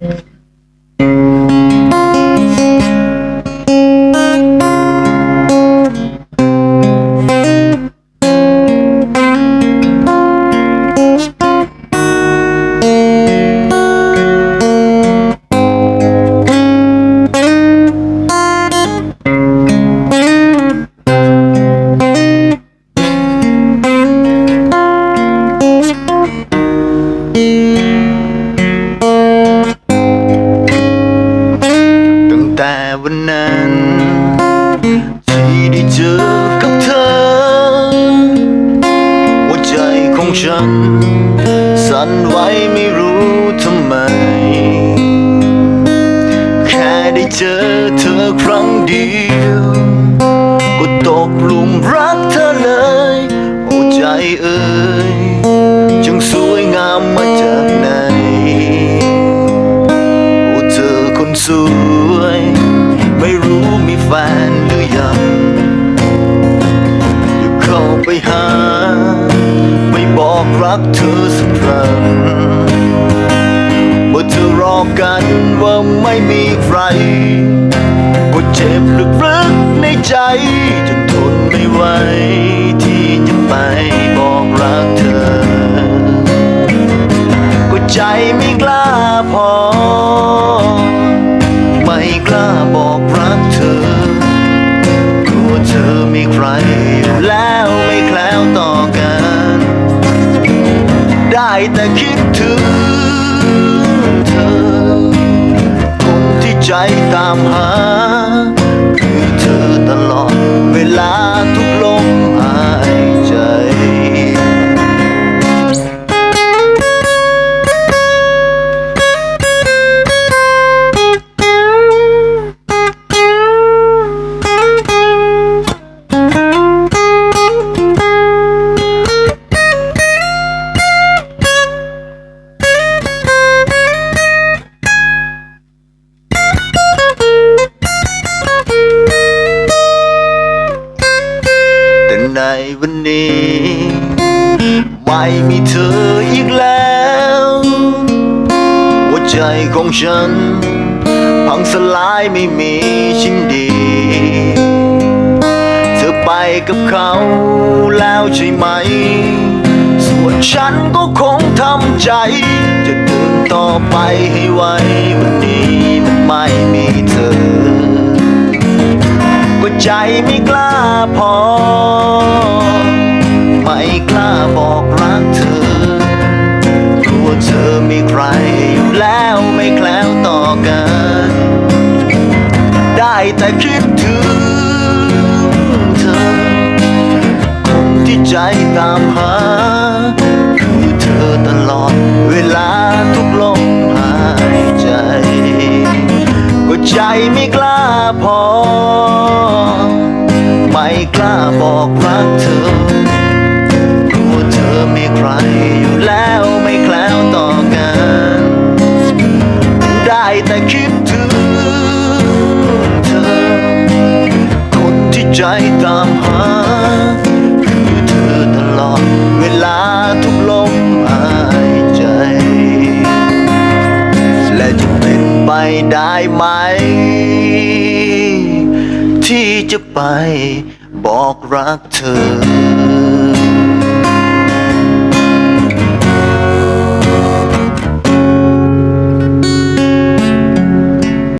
ตั้ันสั่นไหวไม่รู้ทำไม แค่ได้เจอเธอครั้งเดียว ก็ตกหลุมรักเธอเลยโอ้ใจเอ่ยจึงสวยงามมาจากไหนโอ้เธอคนสวย ไม่รู้มีแฟนหรือยังอยาเข้าไปหา บอกรักเธอสักครั้งเมื่อเธอรอกันว่าไม่มีใคร ก็เจ็บลึกๆในใจจนทนไม่ไหว แต่คิดถึงเธอ คนที่ใจตามหา ไม่มีเธออีกแล้ว หัวใจของฉัน พังสลายไม่มีชิ้นดี เธอไปกับเขาแล้วใช่ไหม ส่วนฉันก็คงทำใจ จะเดินต่อไปให้ไหววันนี้มันไม่มีเธอ ก็ใจไม่กล้า แต่คิดถึงเธอ คนที่ใจตามหา คือเธอตลอดเวลาทุกลมหายใจ ก็ใจไม่กล้าพอ ไม่กล้าบอกรักเธอ ใจตามหา คือเธอตลอดเวลาทุกลมหายใจ และจะเป็นไปได้ไหม ที่จะไปบอกรักเธอ